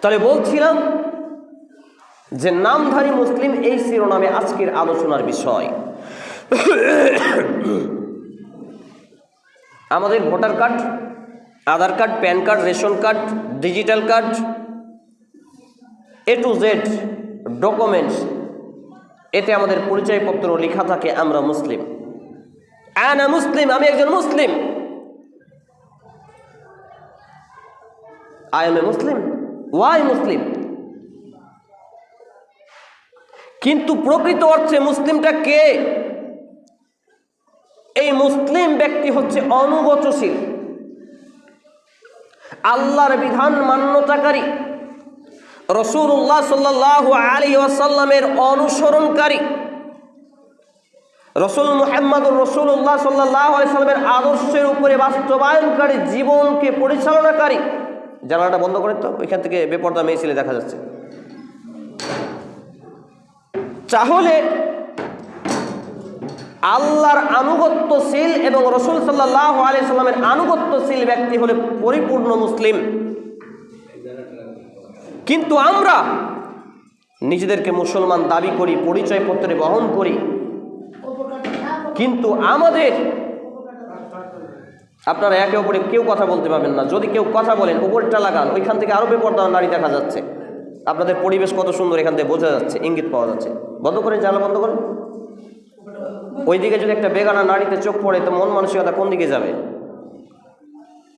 তাহলে বলছিলাম যে নামধারী মুসলিম এই শিরোনামে আজকের আলোচনার বিষয়। আমাদের voter card, Aadhaar card, PAN card, ration card, digital card A to Z documents এতে আমাদের পরিচয়পত্র লেখা থাকে আমরা মুসলিম। আনা মুসলিম, আমি একজন মুসলিম। I am a Muslim. Why Muslim. কিন্তু প্রকৃত অর্থে মুসলিমটা কে? এই মুসলিম ব্যক্তি হচ্ছে অনুগতশীল। আল্লাহর বিধান মান্যতাকারী। রসুল্লাহ সাল্লাহ আলী ওয়াসাল্লামের অনুসরণকারী। রসুল মোহাম্মদুর রসুল্লাহ সাল্লাহ সাল্লামের আদর্শের উপরে বাস্তবায়নকারী, জীবনকে পরিচালনাকারী। জানালাটা বন্ধ করে তো ওইখান থেকে বেপর্দা মেয়ে ছেলে দেখা যাচ্ছে। তাহলে আল্লাহর আনুগত্যশীল এবং রসুল সাল্লাহ আলি সাল্লামের আনুগত্যশীল ব্যক্তি হলে পরিপূর্ণ মুসলিম। কিন্তু আমরা নিজেদেরকে মুসলমান দাবি করি, পরিচয়পত্রে বহন করি। কিন্তু আমাদের আপনারা একে অপরে কেউ কথা বলতে পারবেন না। যদি কেউ কথা বলেন উপরটা লাগান, ওইখান থেকে আরও বেপর্দা নারী দেখা যাচ্ছে। আপনাদের পরিবেশ কত সুন্দর এখান থেকে বোঝা যাচ্ছে, ইঙ্গিত পাওয়া যাচ্ছে। বন্ধ করে জানা বন্ধ করেন। ওইদিকে যদি একটা বেগানা নারীতে চোখ পড়ে, তো মন মানসিকতা কোন দিকে যাবে?